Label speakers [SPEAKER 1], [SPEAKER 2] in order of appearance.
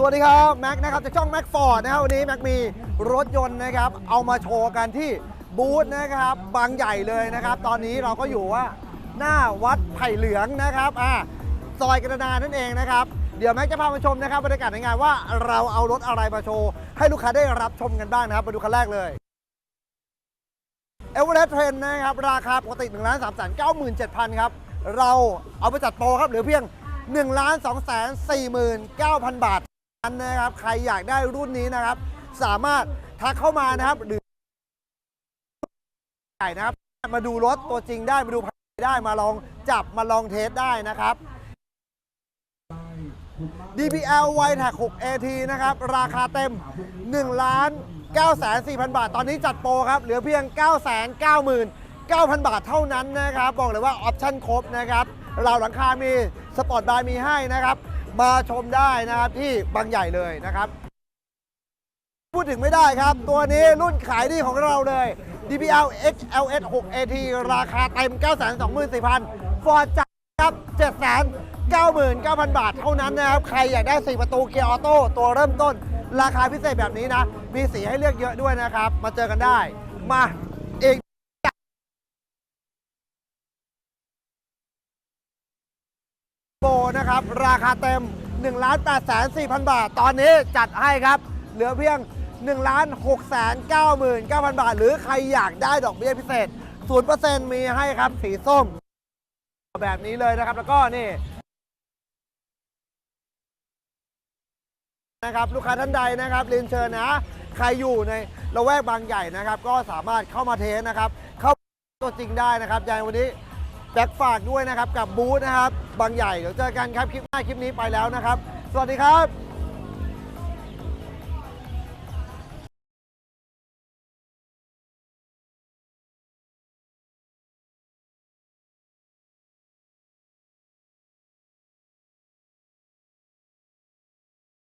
[SPEAKER 1] สวัสดีครับแม็กนะครับจากช่องแม็กฟอร์ดนะครับวันนี้แม็กมีรถยนต์นะครับ เอามาโชว์กันที่บูธนะครับบางใหญ่เลยนะครับ ตอนนี้เราก็อยู่ว่าหน้าวัดไผ่เหลืองนะครับอ่าซอยกระดานนั่นเองนะครับ เดี๋ยวแม็กจะพามาชมนะครับบรรยากาศในงานว่าเราเอารถอะไรมาโชว์ ให้ลูกค้าได้รับชมกันบ้างนะครับมาดูคันแรกเลยเอเวอเรสต์เทรนนะครับราคาปกติ1 3 9 7 0 0 0ครับเราเอาไปจัดโปรครับเหลือเพียง1 2 4 9 0 0 0บาท อันนะครับใครอยากได้รุ่นนี้นะครับ สามารถทักเข้ามานะครับหรือใหญ่นะครับ มาดูรถตัวจริงได้มาดูภายในได้มาลองจับมาลองเทสได้นะครับ DPL y t a c 6 AT นะครับ ราคาเต็ม 1 ล้าน 9 4 0 0 0 บาท ตอนนี้จัดโปรครับ เหลือเพียง 9 9 9 0 0 0 บาทเท่านั้นนะครับ บอกเลยว่าออปชั่นครบนะครับ เราหลังคามี สปอร์ตบาร์มีให้นะครับ มาชมได้นะครับที่บางใหญ่เลยนะครับ พูดถึงไม่ได้ครับ ตัวนี้รุ่นขายดีของเราเลย DPL XLS 6 AT ราคาเต็ม 924,000 Ford จัดครับ 799,000 บาทเท่านั้นนะครับ ใครอยากได้ 4 ประตูเกียร์ออโต้ตัวเริ่มต้น ราคาพิเศษแบบนี้นะ มีสีให้เลือกเยอะด้วยนะครับ มาเจอกันได้ มาอีก โบนะครับ ราคาเต็ม1ล้าน8แสน4พันบาท ตอนนี้จัดให้ครับ เหลือเพียง1ล้าน6แสน9หมื่น9พันบาท หรือใครอยากได้ดอกเบี้ยพิเศษ 0%มีให้ครับสีส้ม แบบนี้เลยนะครับแล้วก็นี่นะครับลูกค้าท่านใดนะครับเรียนเชิญนะ ใครอยู่ในละแวกบางใหญ่นะครับ ก็สามารถเข้ามาเทสนะครับ เข้าตัวจริงได้นะครับย่างวันนี้ บ็กฝากด้วยนะครับกับบูธนะครับ บางใหญ่เดี๋ยวเจอกันครับคลิปหน้าคลิปนี้ไปแล้วนะครับ สวัสดีครับ